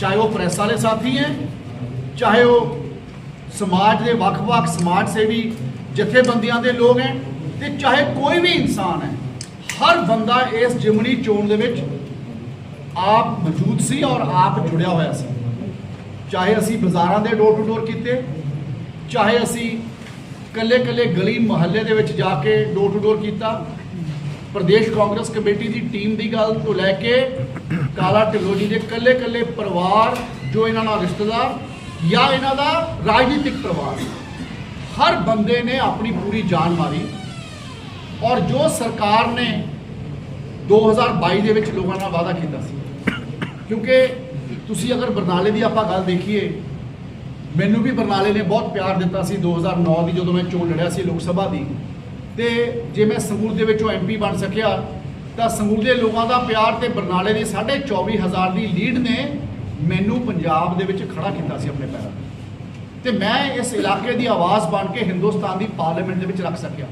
ਚਾਹੇ ਉਹ ਪ੍ਰੈਸ ਵਾਲੇ ਸਾਥੀ ਹੈ ਚਾਹੇ ਉਹ ਸਮਾਜ ਦੇ ਵੱਖ-ਵੱਖ ਸਮਾਜ ਸੇਵੀ, ਜਥੇਬੰਦੀਆਂ ਦੇ ਲੋਕ ਹੈ ਤੇ ਚਾਹੇ ਕੋਈ ਵੀ ਇਨਸਾਨ ਹੈ ਹਰ ਬੰਦਾ ਇਸ ਜਿਮਨੀ ਚੋਣ ਦੇ ਵਿੱਚ ਆਪ ਮੌਜੂਦ ਸੀ ਔਰ ਆਪ ਜੁੜਿਆ ਹੋਇਆ ਸੀ। ਚਾਹੇ ਅਸੀਂ ਬਾਜ਼ਾਰਾਂ ਦੇ ਡੋਰ ਟੂ ਡੋਰ ਕੀਤੇ, ਚਾਹੇ ਅਸੀਂ ਕੱਲੇ-ਕੱਲੇ ਗਲੀ ਮੁਹੱਲੇ ਦੇ ਵਿੱਚ ਜਾ ਕੇ ਡੋਰ ਟੂ ਡੋਰ ਕੀਤਾ ਪ੍ਰਦੇਸ਼ ਕਾਂਗਰਸ ਕਮੇਟੀ ਦੀ ਟੀਮ ਦੀ ਗੱਲ ਤੋਂ ਲੈ ਕੇ ਕਾਲਾ ਢਿੱਲੋਂ ਜੀ ਦੇ ਕੱਲੇ-ਕੱਲੇ ਪਰਿਵਾਰ, ਜੋ ਇਹਨਾਂ ਨਾਲ ਰਿਸ਼ਤੇਦਾਰ ਜਾਂ ਇਹਨਾਂ ਦਾ ਰਾਜਨੀਤਿਕ ਪਰਿਵਾਰ। ਹਰ ਬੰਦੇ ਨੇ ਆਪਣੀ ਪੂਰੀ ਜਾਨ ਮਾਰੀ ਔਰ ਜੋ ਸਰਕਾਰ ਨੇ 2022 ਦੇ ਵਿੱਚ ਲੋਕਾਂ ਨਾਲ ਵਾਅਦਾ ਕੀਤਾ ਸੀ। ਕਿਉਂਕਿ ਤੁਸੀਂ ਅਗਰ ਬਰਨਾਲੇ ਦੀ ਆਪਾਂ ਗੱਲ ਦੇਖੀਏ, ਮੈਨੂੰ ਵੀ ਬਰਨਾਲੇ ਨੇ ਬਹੁਤ ਪਿਆਰ ਦਿੱਤਾ ਸੀ 2009 ਦੀ ਜਦੋਂ ਮੈਂ ਚੋਣ ਲੜਿਆ ਸੀ ਲੋਕ ਸਭਾ ਦੀ। ਤੇ ਜੇ ਮੈਂ ਸੰਗਰੂਰ ਦੇ ਵਿੱਚੋਂ ਐਮਪੀ ਬਣ ਸਕਿਆ, ਤਾਂ ਸੰਗਰੂਰ ਦੇ ਲੋਕਾਂ ਦਾ ਪਿਆਰ ਤੇ ਬਰਨਾਲੇ ਦੀ 24000 ਦੀ ਲੀਡ ਨੇ ਮੈਨੂੰ ਪੰਜਾਬ ਦੇ ਵਿੱਚ ਖੜਾ ਕੀਤਾ ਸੀ ਆਪਣੇ ਪੈਰਾਂ ਤੇ। ਤੇ ਮੈਂ ਇਸ ਇਲਾਕੇ ਦੀ ਆਵਾਜ਼ ਬਣ ਕੇ ਹਿੰਦੁਸਤਾਨ ਦੀ ਪਾਰਲੀਮੈਂਟ ਦੇ ਵਿੱਚ ਰੱਖ ਸਕਿਆ।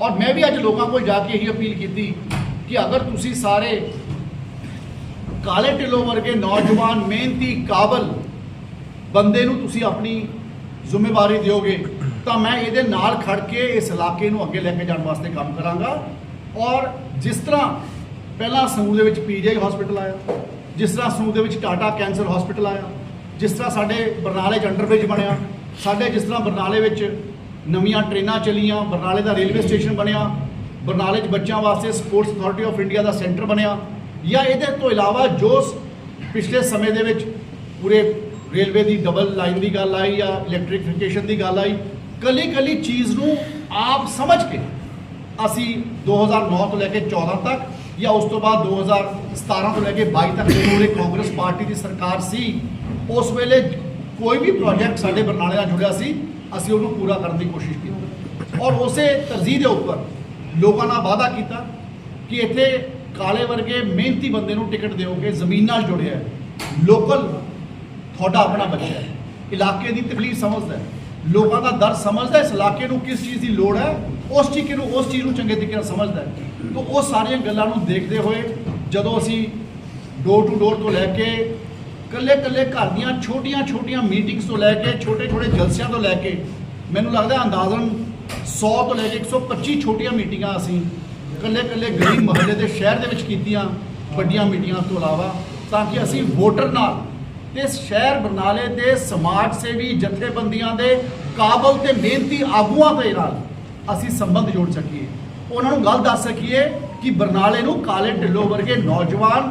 ਔਰ ਮੈਂ ਵੀ ਅੱਜ ਲੋਕਾਂ ਕੋਲ ਜਾ ਕੇ ਇਹੀ ਅਪੀਲ ਕੀਤੀ ਕਿ ਅਗਰ ਤੁਸੀਂ ਸਾਰੇ ਕਾਲੇ ਢਿੱਲੋਂ ਵਰਗੇ ਨੌਜਵਾਨ, ਮਿਹਨਤੀ, ਕਾਬਲ ਬੰਦੇ ਨੂੰ ਤੁਸੀਂ ਆਪਣੀ ਜ਼ਿੰਮੇਵਾਰੀ ਦਿਓਗੇ ਤਾਂ ਮੈਂ ਇਹਦੇ ਨਾਲ ਖੜ ਕੇ ਇਸ ਇਲਾਕੇ ਨੂੰ ਅੱਗੇ ਲੈ ਕੇ ਜਾਣ ਵਾਸਤੇ ਕੰਮ ਕਰਾਂਗਾ। ਔਰ ਜਿਸ ਤਰ੍ਹਾਂ ਪਹਿਲਾਂ ਸਮੂਹ ਦੇ ਵਿੱਚ ਪੀਜੀਆਈ ਹਸਪੀਟਲ ਆਇਆ, ਜਿਸ ਤਰ੍ਹਾਂ ਸਮੂਹ ਦੇ ਵਿੱਚ ਟਾਟਾ ਕੈਂਸਰ ਹਸਪੀਟਲ ਆਇਆ, ਜਿਸ ਤਰ੍ਹਾਂ ਸਾਡੇ ਬਰਨਾਲੇ 'ਚ ਅੰਡਰਬ੍ਰਿਜ ਬਣਿਆ, ਸਾਡੇ ਜਿਸ ਤਰ੍ਹਾਂ ਬਰਨਾਲੇ ਵਿੱਚ ਨਵੀਆਂ ਟ੍ਰੇਨਾਂ ਚੱਲੀਆਂ, ਬਰਨਾਲੇ ਦਾ ਰੇਲਵੇ ਸਟੇਸ਼ਨ ਬਣਿਆ, ਬਰਨਾਲੇ 'ਚ ਬੱਚਿਆਂ ਵਾਸਤੇ ਸਪੋਰਟਸ ਅਥਾਰਟੀ ਆਫ ਇੰਡੀਆ ਦਾ ਸੈਂਟਰ ਬਣਿਆ, ਜਾਂ ਇਹਦੇ ਤੋਂ ਇਲਾਵਾ ਜੋ ਪਿਛਲੇ ਸਮੇਂ ਦੇ ਵਿੱਚ ਪੂਰੇ ਰੇਲਵੇ ਦੀ ਡਬਲ ਲਾਈਨ ਦੀ ਗੱਲ ਆਈ ਜਾਂ ਇਲੈਕਟ੍ਰੀਫਿਕੇਸ਼ਨ ਦੀ ਗੱਲ ਆਈ ਕੱਲੀ ਕੱਲੀ ਚੀਜ਼ ਨੂੰ ਆਪ ਸਮਝ ਕੇ ਅਸੀਂ 2009 ਤੋਂ ਲੈ ਕੇ 14 ਤੱਕ ਜਾਂ ਉਸ ਤੋਂ ਬਾਅਦ 2017 ਤੋਂ ਲੈ ਕੇ 22 ਤੱਕ ਜਦੋਂ ਕਾਂਗਰਸ ਪਾਰਟੀ ਦੀ ਸਰਕਾਰ ਸੀ, ਉਸ ਵੇਲੇ ਕੋਈ ਵੀ ਪ੍ਰੋਜੈਕਟ ਸਾਡੇ ਬਰਨਾਲੇ ਨਾਲ ਜੁੜਿਆ ਸੀ, ਅਸੀਂ ਉਹਨੂੰ ਪੂਰਾ ਕਰਨ ਦੀ ਕੋਸ਼ਿਸ਼ ਕੀਤੀ। ਔਰ ਉਸੇ ਤਰਜੀਹ ਦੇ ਉੱਪਰ ਲੋਕਾਂ ਨਾਲ ਵਾਅਦਾ ਕੀਤਾ ਕਿ ਇੱਥੇ ਕਾਲੇ ਵਰਗੇ ਮਿਹਨਤੀ ਬੰਦੇ ਨੂੰ ਟਿਕਟ ਦਿਓਗੇ ਜ਼ਮੀਨ ਨਾਲ ਜੁੜਿਆ ਹੈ ਲੋਕਲ ਤੁਹਾਡਾ ਆਪਣਾ ਬੱਚਾ ਹੈ, ਇਲਾਕੇ ਦੀ ਤਕਲੀਫ ਸਮਝਦਾ ਹੈ। ਲੋਕਾਂ ਦਾ ਦਰਦ ਸਮਝਦਾ ਇਸ ਇਲਾਕੇ ਨੂੰ ਕਿਸ ਚੀਜ਼ ਦੀ ਲੋੜ ਹੈ, ਉਸ ਚੀਜ਼ ਨੂੰ ਉਸ ਚੀਜ਼ ਨੂੰ ਚੰਗੇ ਤਰੀਕੇ ਨਾਲ ਸਮਝਦਾ ਹੈ। ਤਾਂ ਉਹ ਸਾਰੀਆਂ ਗੱਲਾਂ ਨੂੰ ਦੇਖਦੇ ਹੋਏ ਜਦੋਂ ਅਸੀਂ ਡੋਰ ਟੂ ਡੋਰ ਤੋਂ ਲੈ ਕੇ ਕੱਲੇ ਕੱਲੇ ਘਰ ਦੀਆਂ ਛੋਟੀਆਂ ਛੋਟੀਆਂ ਮੀਟਿੰਗਸ ਤੋਂ ਲੈ ਕੇ, ਛੋਟੇ ਛੋਟੇ ਜਲਸਿਆਂ ਤੋਂ ਲੈ ਕੇ, ਮੈਨੂੰ ਲੱਗਦਾ ਅੰਦਾਜ਼ਨ 100 ਤੋਂ ਲੈ ਕੇ 125 ਛੋਟੀਆਂ ਮੀਟਿੰਗਾਂ ਅਸੀਂ ਕੱਲੇ ਕੱਲੇ ਗਲੀ ਮੁਹੱਲੇ ਦੇ ਸ਼ਹਿਰ ਦੇ ਵਿੱਚ ਕੀਤੀਆਂ ਵੱਡੀਆਂ ਮੀਟਿੰਗਾਂ ਤੋਂ ਇਲਾਵਾ, ਤਾਂ ਕਿ ਅਸੀਂ ਵੋਟਰ ਨਾਲ ਤੇ ਸ਼ਹਿਰ ਬਰਨਾਲੇ ਦੇ ਸਮਾਜ ਸੇਵੀ ਜਥੇਬੰਦੀਆਂ ਦੇ ਕਾਬਲ ਤੇ ਮਿਹਨਤੀ ਆਗੂਆਂ ਦੇ ਨਾਲ ਅਸੀਂ ਸੰਬੰਧ ਜੋੜ ਸਕੀਏ। ਉਹਨਾਂ ਨੂੰ ਗੱਲ ਦੱਸ ਸਕੀਏ ਕਿ ਬਰਨਾਲੇ ਨੂੰ ਕਾਲੇ ਢਿੱਲੋਂ ਵਰਗੇ ਨੌਜਵਾਨ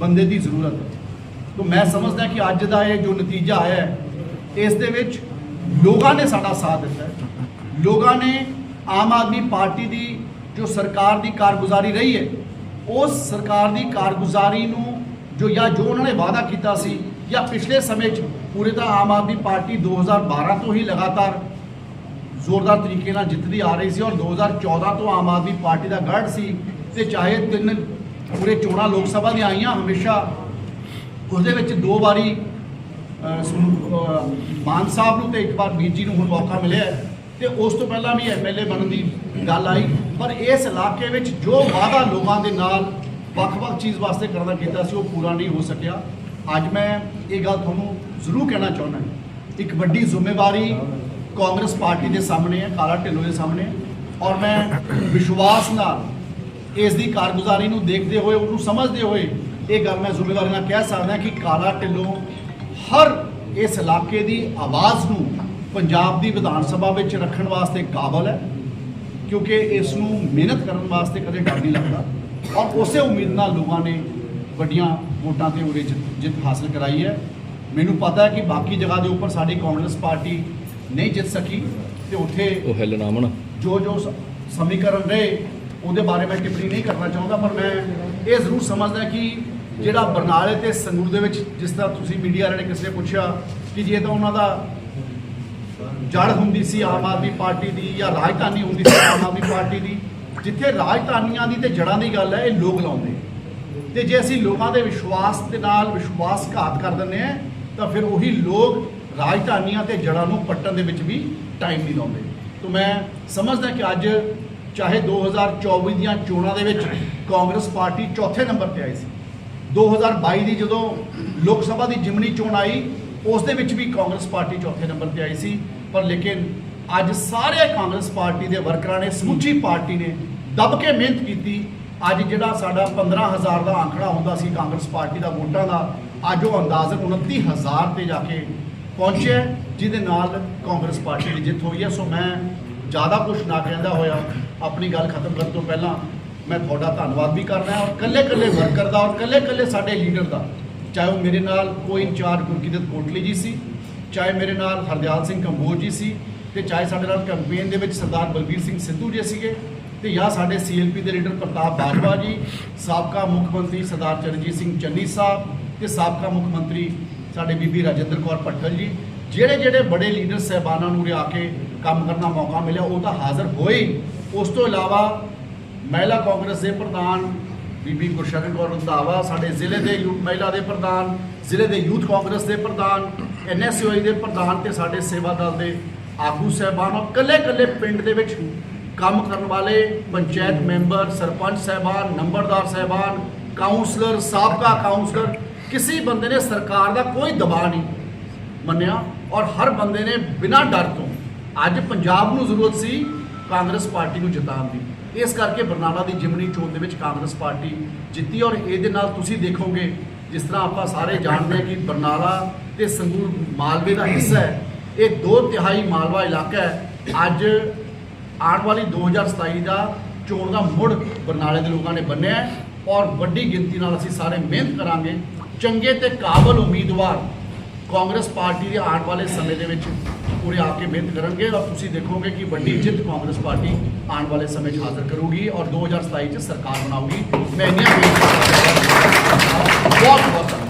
ਬੰਦੇ ਦੀ ਜ਼ਰੂਰਤ ਹੈ। ਤਾਂ ਮੈਂ ਸਮਝਦਾ ਕਿ ਅੱਜ ਦਾ ਇਹ ਜੋ ਨਤੀਜਾ ਆਇਆ ਹੈ, ਇਸ ਦੇ ਵਿੱਚ ਲੋਕਾਂ ਨੇ ਸਾਡਾ ਸਾਥ ਦਿੱਤਾ ਲੋਕਾਂ ਨੇ ਆਮ ਆਦਮੀ ਪਾਰਟੀ ਦੀ ਜੋ ਸਰਕਾਰ ਦੀ ਕਾਰਗੁਜ਼ਾਰੀ ਰਹੀ ਹੈ, ਉਸ ਸਰਕਾਰ ਦੀ ਕਾਰਗੁਜ਼ਾਰੀ ਨੂੰ ਜੋ ਜਾਂ ਜੋ ਉਹਨਾਂ ਨੇ ਵਾਅਦਾ ਕੀਤਾ ਸੀ ਜਾਂ ਪਿਛਲੇ ਸਮੇਂ 'ਚ ਪੂਰੇ ਤਾਂ ਆਮ ਆਦਮੀ ਪਾਰਟੀ 2012 ਤੋਂ ਹੀ ਲਗਾਤਾਰ ਜ਼ੋਰਦਾਰ ਤਰੀਕੇ ਨਾਲ ਜਿੱਤਦੀ ਆ ਰਹੀ ਸੀ ਔਰ 2014 ਤੋਂ ਆਮ ਆਦਮੀ ਪਾਰਟੀ ਦਾ ਗੜ੍ਹ ਸੀ ਤੇ ਚਾਹੇ ਤਿੰਨ ਪੂਰੇ ਚੋਣਾਂ ਲੋਕ ਸਭਾ ਦੀਆਂ ਆਈਆਂ, ਹਮੇਸ਼ਾ ਉਹਦੇ ਵਿੱਚ ਦੋ ਵਾਰੀ ਮਾਨ ਸਾਹਿਬ ਨੂੰ ਤੇ ਇੱਕ ਵਾਰ ਵੀਰ ਜੀ ਨੂੰ ਹੁਣ ਮੌਕਾ ਮਿਲਿਆ ਹੈ ਤੇ ਉਸ ਤੋਂ ਪਹਿਲਾਂ ਵੀ ਐਮਐਲਏ ਬਣਨ ਦੀ ਗੱਲ ਆਈ। ਪਰ ਇਸ ਇਲਾਕੇ ਵਿੱਚ ਜੋ ਵਾਅਦਾ ਲੋਕਾਂ ਦੇ ਨਾਲ ਵੱਖ-ਵੱਖ ਚੀਜ਼ ਵਾਸਤੇ ਕਰਨਾ ਕੀਤਾ ਸੀ, ਉਹ ਪੂਰਾ ਨਹੀਂ ਹੋ ਸਕਿਆ। ਅੱਜ ਮੈਂ ਇਹ ਗੱਲ ਤੁਹਾਨੂੰ ਜ਼ਰੂਰ ਕਹਿਣਾ ਚਾਹੁੰਦਾ ਇੱਕ ਵੱਡੀ ਜ਼ਿੰਮੇਵਾਰੀ ਕਾਂਗਰਸ ਪਾਰਟੀ ਦੇ ਸਾਹਮਣੇ ਹੈ, ਕਾਲਾ ਢਿੱਲੋਂ ਦੇ ਸਾਹਮਣੇ ਹੈ। ਔਰ ਮੈਂ ਵਿਸ਼ਵਾਸ ਨਾਲ ਇਸ ਦੀ ਕਾਰਗੁਜ਼ਾਰੀ ਨੂੰ ਦੇਖਦੇ ਹੋਏ, ਉਹਨੂੰ ਸਮਝਦੇ ਹੋਏ ਇਹ ਗੱਲ ਮੈਂ ਜ਼ਿੰਮੇਵਾਰੀ ਨਾਲ ਕਹਿ ਸਕਦਾ ਕਿ ਕਾਲਾ ਢਿੱਲੋਂ ਹਰ ਇਸ ਇਲਾਕੇ ਦੀ ਆਵਾਜ਼ ਨੂੰ ਪੰਜਾਬ ਦੀ ਵਿਧਾਨ ਸਭਾ ਵਿੱਚ ਰੱਖਣ ਵਾਸਤੇ ਕਾਬਲ ਹੈ, ਕਿਉਂਕਿ ਇਸ ਨੂੰ ਮਿਹਨਤ ਕਰਨ ਵਾਸਤੇ ਕਦੇ ਡਰ ਨਹੀਂ ਲੱਗਦਾ। ਔਰ ਉਸੇ ਉਮੀਦ ਨਾਲ ਲੋਕਾਂ ਨੇ ਵੱਡੀਆਂ ਵੋਟਾਂ ਤੇ ਉਰੇ ਜਿੱਤ ਜਿੱਤ ਹਾਸਲ ਕਰਾਈ ਹੈ। ਮੈਨੂੰ ਪਤਾ ਹੈ ਕਿ ਬਾਕੀ ਜਗ੍ਹਾ ਦੇ ਉੱਪਰ ਸਾਡੀ ਕਾਂਗਰਸ ਪਾਰਟੀ ਨਹੀਂ ਜਿੱਤ ਸਕੀ ਤੇ ਉੱਥੇ ਉਹ ਹਿੱਲ ਨਾ ਮਣ ਜੋ ਜੋ ਸਮੀਕਰਨ ਰਹੇ ਉਹਦੇ ਬਾਰੇ ਮੈਂ ਟਿੱਪਣੀ ਨਹੀਂ ਕਰਨਾ ਚਾਹੁੰਦਾ ਪਰ ਮੈਂ ਇਹ ਜ਼ਰੂਰ ਸਮਝਦਾ ਕਿ ਜਿਹੜਾ ਬਰਨਾਲੇ ਤੇ ਸੰਗਰੂਰ ਦੇ ਵਿੱਚ ਜਿਸ ਤਰ੍ਹਾਂ ਤੁਸੀਂ ਮੀਡੀਆ ਵਾਲੇ ਨੇ ਕਿਸੇ ਨੇ ਪੁੱਛਿਆ ਕਿ ਜੇ ਤਾਂ ਉਹਨਾਂ ਦਾ ਜੜ ਹੁੰਦੀ ਸੀ ਆਮ ਆਦਮੀ ਪਾਰਟੀ ਦੀ ਜਾਂ ਰਾਜਧਾਨੀ ਹੁੰਦੀ ਸੀ ਆਮ ਆਦਮੀ ਪਾਰਟੀ ਦੀ ਜਿੱਥੇ ਰਾਜਧਾਨੀਆਂ ਦੀ ਤੇ ਜੜਾਂ ਦੀ ਗੱਲ ਹੈ ਇਹ ਲੋਕ ਲਾਉਂਦੇ। ਤੇ ਜੇ ਅਸੀਂ ਲੋਕਾਂ ਦੇ ਵਿਸ਼ਵਾਸ ਦੇ ਨਾਲ ਵਿਸ਼ਵਾਸਘਾਤ ਕਰ ਦਿੰਦੇ ਆ ਤਾਂ ਫਿਰ ਉਹੀ ਲੋਕ ਰਾਜਧਾਨੀਆਂ ਤੇ ਜੜਾਂ ਨੂੰ ਪੱਟਣ ਦੇ ਵਿੱਚ ਵੀ ਟਾਈਮ ਨਹੀਂ ਲਾਉਂਦੇ। ਤਾਂ ਮੈਂ ਸਮਝਦਾ ਕਿ ਅੱਜ ਚਾਹੇ 2024 ਦੀਆਂ ਚੋਣਾਂ ਦੇ ਵਿੱਚ ਕਾਂਗਰਸ ਪਾਰਟੀ ਚੌਥੇ ਨੰਬਰ ਤੇ ਆਈ ਸੀ। 2022 ਦੀ ਜਦੋਂ ਲੋਕ ਸਭਾ ਦੀ ਜਿਮਨੀ ਚੋਣ ਆਈ, ਉਸ ਦੇ ਵਿੱਚ ਵੀ ਕਾਂਗਰਸ ਪਾਰਟੀ ਚੌਥੇ ਨੰਬਰ ਤੇ ਆਈ ਸੀ। ਪਰ ਲੇਕਿਨ ਅੱਜ ਸਾਰੇ ਕਾਂਗਰਸ ਪਾਰਟੀ ਦੇ ਵਰਕਰਾਂ ਨੇ, ਸਮੁੱਚੀ ਪਾਰਟੀ ਨੇ ਦੱਬ ਕੇ ਮਿਹਨਤ ਕੀਤੀ ਅੱਜ ਜਿਹੜਾ ਸਾਡਾ 15000 ਦਾ ਆંકੜਾ ਹੁੰਦਾ ਸੀ ਕਾਂਗਰਸ ਪਾਰਟੀ ਦਾ ਵੋਟਾਂ ਦਾ, ਅੱਜ ਉਹ ਅੰਦਾਜ਼ਨ 29000 ਤੇ ਜਾ ਕੇ ਪਹੁੰਚਿਆ ਜਿਹਦੇ ਨਾਲ ਕਾਂਗਰਸ ਪਾਰਟੀ ਦੀ ਜਿੱਤ ਹੋਈ ਹੈ। ਸੋ ਮੈਂ ਜ਼ਿਆਦਾ ਕੁਝ ਨਾ ਕਹਿੰਦਾ ਹੋਇਆ, ਆਪਣੀ ਗੱਲ ਖਤਮ ਕਰਨ ਤੋਂ ਪਹਿਲਾਂ ਮੈਂ ਤੁਹਾਡਾ ਧੰਨਵਾਦ ਵੀ ਕਰਨਾ ਔਰ ਕੱਲੇ ਕੱਲੇ ਵਰਕਰ ਦਾ ਔਰ ਕੱਲੇ ਕੱਲੇ ਸਾਡੇ ਲੀਡਰ ਦਾ, ਚਾਹੇ ਉਹ ਮੇਰੇ ਨਾਲ ਕੋਈ ਇੰਚਾਰਜ ਗੁਰਕੀਰਤ ਕੋਟਲੀ ਜੀ ਸੀ, ਚਾਹੇ ਮੇਰੇ ਨਾਲ ਹਰਦਿਆਲ ਸਿੰਘ ਕੰਬੋਜ ਜੀ ਸੀ ਤੇ ਚਾਹੇ ਸਾਡੇ ਨਾਲ ਕੈਂਪੇਨ ਦੇ ਵਿੱਚ ਸਰਦਾਰ ਬਲਬੀਰ ਸਿੰਘ ਸਿੱਧੂ ਜੀ ਸੀਗੇ। ਤੇ ਜਾਂ ਸਾਡੇ ਸੀਐਲਪੀ ਦੇ ਲੀਡਰ ਪ੍ਰਤਾਪ ਬਾਜਵਾ ਜੀ, ਸਾਬਕਾ ਮੁੱਖ ਮੰਤਰੀ ਸਰਦਾਰ ਚਰਨਜੀਤ ਸਿੰਘ ਚੰਨੀ ਸਾਹਿਬ ਤੇ ਸਾਬਕਾ ਮੁੱਖ ਮੰਤਰੀ ਸਾਡੇ ਬੀਬੀ ਰਾਜਿੰਦਰ ਕੌਰ ਭੱਠਲ ਜੀ। ਜਿਹੜੇ ਜਿਹੜੇ ਬੜੇ ਲੀਡਰ ਸਹਿਬਾਨਾਂ ਨੂੰ ਰਿਆ ਕੇ ਕੰਮ ਕਰਨ ਦਾ ਮੌਕਾ ਮਿਲਿਆ, ਉਹ ਤਾਂ ਹਾਜ਼ਰ ਹੋਏ ਉਸ ਤੋਂ ਇਲਾਵਾ ਮਹਿਲਾ ਕਾਂਗਰਸ ਦੇ ਪ੍ਰਧਾਨ ਬੀਬੀ ਗੁਰਸ਼ਰਨ ਕੌਰ ਰੰਧਾਵਾ, ਸਾਡੇ ਜ਼ਿਲ੍ਹੇ ਦੇ ਯੂਥ ਮਹਿਲਾ ਦੇ ਪ੍ਰਧਾਨ, ਜ਼ਿਲ੍ਹੇ ਦੇ ਯੂਥ ਕਾਂਗਰਸ ਦੇ ਪ੍ਰਧਾਨ ਐਨਐਸਯੂਆਈ ਦੇ ਪ੍ਰਧਾਨ ਤੇ ਸਾਡੇ ਸੇਵਾ ਦਲ ਦੇ ਆਗੂ ਸਹਿਬਾਨ ਔਰ ਕੱਲੇ ਕੱਲੇ ਪਿੰਡ ਦੇ ਵਿੱਚ ਕੰਮ ਕਰਨ ਵਾਲੇ ਪੰਚਾਇਤ ਮੈਂਬਰ, ਸਰਪੰਚ ਸਹਿਬਾਨ, ਨੰਬਰਦਾਰ ਸਹਿਬਾਨ ਕਾਉਂਸਲਰ ਸਾਬਕਾ ਕਾਉਂਸਲਰ ਕਿਸੇ ਬੰਦੇ ਨੇ ਸਰਕਾਰ ਦਾ ਕੋਈ ਦਬਾਅ ਨਹੀਂ ਮੰਨਿਆ ਔਰ ਹਰ ਬੰਦੇ ਨੇ ਬਿਨਾਂ ਡਰ ਤੋਂ ਅੱਜ ਪੰਜਾਬ ਨੂੰ ਜ਼ਰੂਰਤ ਸੀ ਕਾਂਗਰਸ ਪਾਰਟੀ ਨੂੰ ਜਿਤਾਉਣ ਦੀ। ਇਸ ਕਰਕੇ ਬਰਨਾਲਾ ਦੀ ਜਿਮਨੀ ਚੋਣ ਦੇ ਵਿੱਚ ਕਾਂਗਰਸ ਪਾਰਟੀ ਜਿੱਤੀ ਔਰ ਇਹਦੇ ਨਾਲ ਤੁਸੀਂ ਦੇਖੋਗੇ ਜਿਸ ਤਰ੍ਹਾਂ ਆਪਾਂ ਸਾਰੇ ਜਾਣਦੇ ਹਾਂ ਕਿ ਬਰਨਾਲਾ ਤੇ ਸੰਗਰੂਰ ਮਾਲਵੇ ਦਾ ਹਿੱਸਾ ਹੈ। ਇਹ ਦੋ ਤਿਹਾਈ ਮਾਲਵਾ ਇਲਾਕਾ ਹੈ। ਅੱਜ ਆਉਣ ਵਾਲੀ 2027 ਦਾ ਚੋਣ ਦਾ ਮੁੜ ਬਰਨਾਲੇ ਦੇ ਲੋਕਾਂ ਨੇ ਬੰਨਿਆ ਔਰ ਵੱਡੀ ਗਿਣਤੀ ਨਾਲ ਅਸੀਂ ਸਾਰੇ ਮਿਹਨਤ ਕਰਾਂਗੇ। ਚੰਗੇ ਤੇ ਕਾਬਲ ਉਮੀਦਵਾਰ ਕਾਂਗਰਸ ਪਾਰਟੀ ਦੇ ਆਉਣ ਵਾਲੇ ਸਮੇਂ ਦੇ ਵਿੱਚ ਪੂਰੇ ਆ ਕੇ ਮਿਹਨਤ ਕਰਨਗੇ ਔਰ ਤੁਸੀਂ ਦੇਖੋਗੇ ਕਿ ਵੱਡੀ ਜਿੱਤ ਕਾਂਗਰਸ ਪਾਰਟੀ ਆਉਣ ਵਾਲੇ ਸਮੇਂ 'ਚ ਹਾਜ਼ਰ ਕਰੂਗੀ ਔਰ 2027 'ਚ ਸਰਕਾਰ ਬਣਾਊਗੀ। ਮੈਂ ਇੰਨੀਆਂ ਬਹੁਤ ਬਹੁਤ